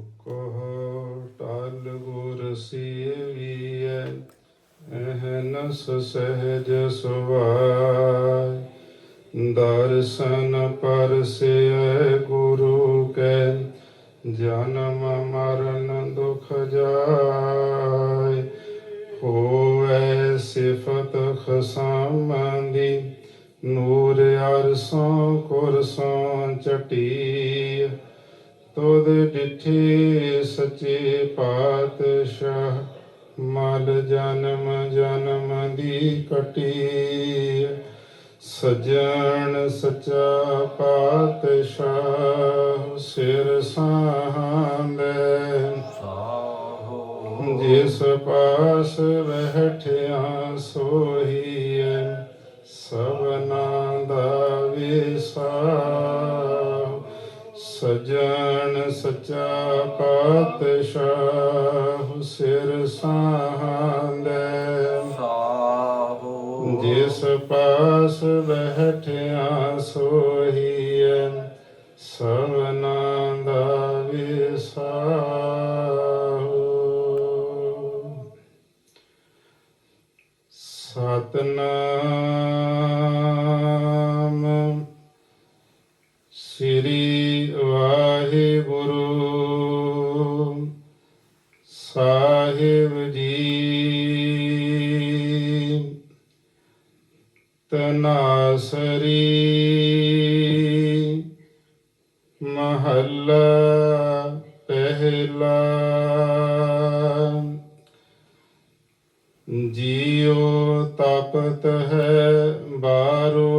ਕੋ ਟਲ ਗੁਰ ਸੀਵੀਐ ਅਹਨਸ ਸਹਿਜ ਸੁਭਾਇ। ਦਰਸ਼ਨ ਪਰਸਿਐ ਗੁਰੂ ਕੈ, ਜਨਮ ਮਰਨ ਦੁਖ ਜਾਏ ਹੋਵੇ ਸਿਫਤ ਖਸਾਮੰਦੀ, ਨੂਰ ਅਰਸੋਂ ਕੁਰਸੋਂ ਚਟੀ ਤੁਧ ਡਿਠੇ ਸੱਚੇ ਪਾਤਸ਼ਾਹ, ਮਲ ਜਨਮ ਜਨਮ ਦੀ ਕਟੀ। ਸਜਣ ਸਚਾ ਪਾਤਸ਼ਾਹ, ਸਿਰ ਸਾਹੰਦੇ ਜਿਸ ਪਾਸ ਸਜਣ ਸਚਾ ਪਾਤਸ਼ਾਹ ਸਿਰ ਸਾਹੰਦੇ ਜਿਸ ਪਾਸ ਬੈਠਿਆ ਸੋਹੀਐ ਸਭਨਾ ਦਾ ਵਿਸਾਹ। ਸਤਨਾਮ ਵਾਹਿਗੁਰੂ। ਸਾਹਿਬ ਜੀ ਤਨਾਸਰੀ ਮਹੱਲਾ ਪਹਿਲਾ। ਜੀਉ ਤਪਤ ਹੈ ਬਾਰੋ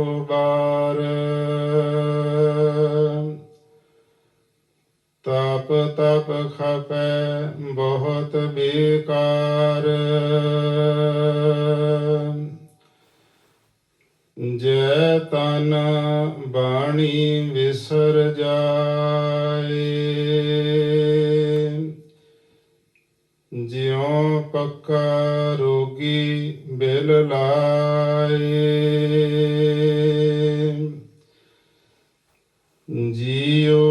ਤਪ ਖਪੈ ਬਹੁਤ ਬੇਕਾਰ। ਜੈ ਤਨ ਬਾਣੀ ਵਿਸਰ ਜਾਏ। ਜਿਉ ਪੱਕਾ ਰੋਗੀ ਬਿਲ ਲਾਏ। ਜੀਉ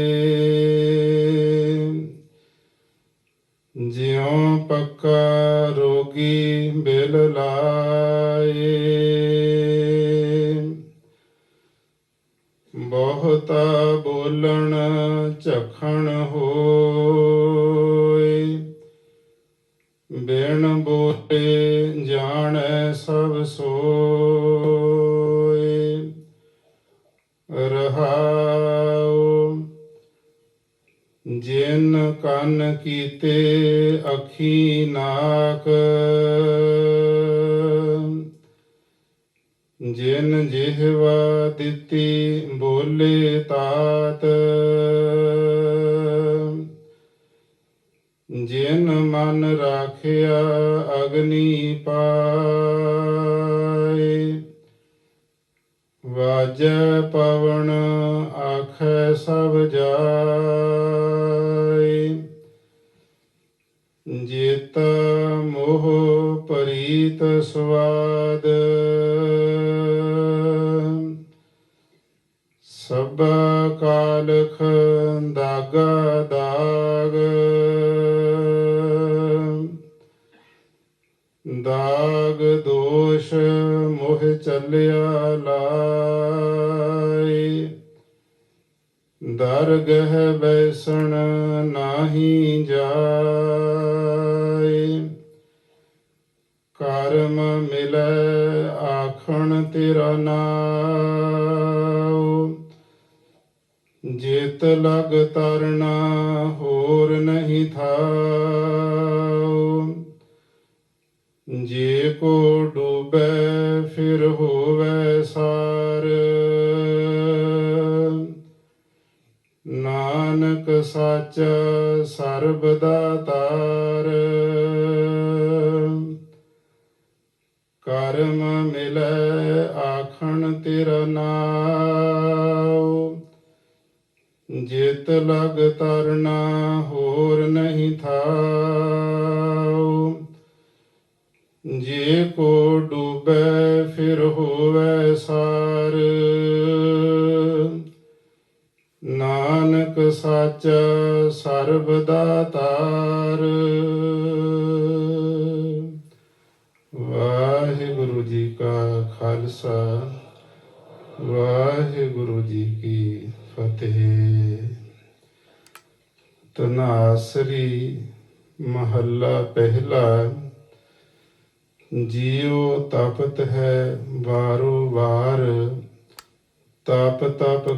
ਜਿਉ ਪੱਕਾ ਰੋਗੀ ਬਿਲ ਲਾਏ? ਬਹੁਤਾ ਬੋਲਣ ਝਖਣ ਹੋਏ। ਬਿਨ ਬੋਲੇ ਜਾਣੈ ਸਭ ਸੋਏ। ਰਹਾਉ ਜਿਨ ਕੰਨ ਕੀਤੇ ਅੱਖੀ ਨਾਕ, ਜਿਨ ਜਿਹਵਾ ਦਿੱਤੀ ਬੋਲੇ ਤਾਤ, ਜਿਨ ਮਨ ਰਾਖਿਆ ਅਗਨੀ ਪਾਏ, ਵਾਜੈ ਪਵਨ ਆਖੈ ਸਭ ਜਾਏ। ਜਿਤ ਮੋਹ ਪਰੀਤ ਸਵਾਦ। ਸਭ ਕਾਲਖ ਦਾਗਾ ਦਾਗ। ਦਾਗ ਦੋਸ਼ ਮੋਹ ਚੱਲਿਆ ਲਾਏ। ਦਰਗਹ ਬੈਸਣ ਨਾਹੀ ਜਾਏ। ਕਰਮ ਮਿਲੈ ਆਖਣ ਤੇਰਾ ਨਾਮ ਜੇਤ ਲਗ ਤਰਨਾ ਹੋਰ ਨਹੀਂ ਥਾਉ। ਜੇ ਕੋ ਡੂਬੈ ਫਿਰ ਹੋਵੇ ਸਾਰ ਸੱਚ ਸਰਬ ਦਾ ਤਾਰ ਕਰਮ ਮਿਲੈ ਆਖਣ ਤੇਰਾ ਨਾਮ ਜਿਤ ਲਗ ਤਰਨਾ ਹੋਰ ਨਹੀਂ ਥਾਉ। ਜੇ ਕੋ ਡੂਬੈ ਫਿਰ ਹੋਵੇ ਸਾਰ। ਨਾਨਕ ਸੱਚ ਸਰਬ ਦਾਤਾਰ। ਵਾਹਿਗੁਰੂ ਜੀ ਕਾ ਖਾਲਸਾ, ਵਾਹਿਗੁਰੂ ਜੀ ਕੀ ਫਤਿਹ। ਤਨਾਸਰੀ ਮਹੱਲਾ ਪਹਿਲਾ, ਜੀਉ ਤਪਤ ਹੈ ਵਾਰੋ ਵਾਰ, ਤਪ ਤਪ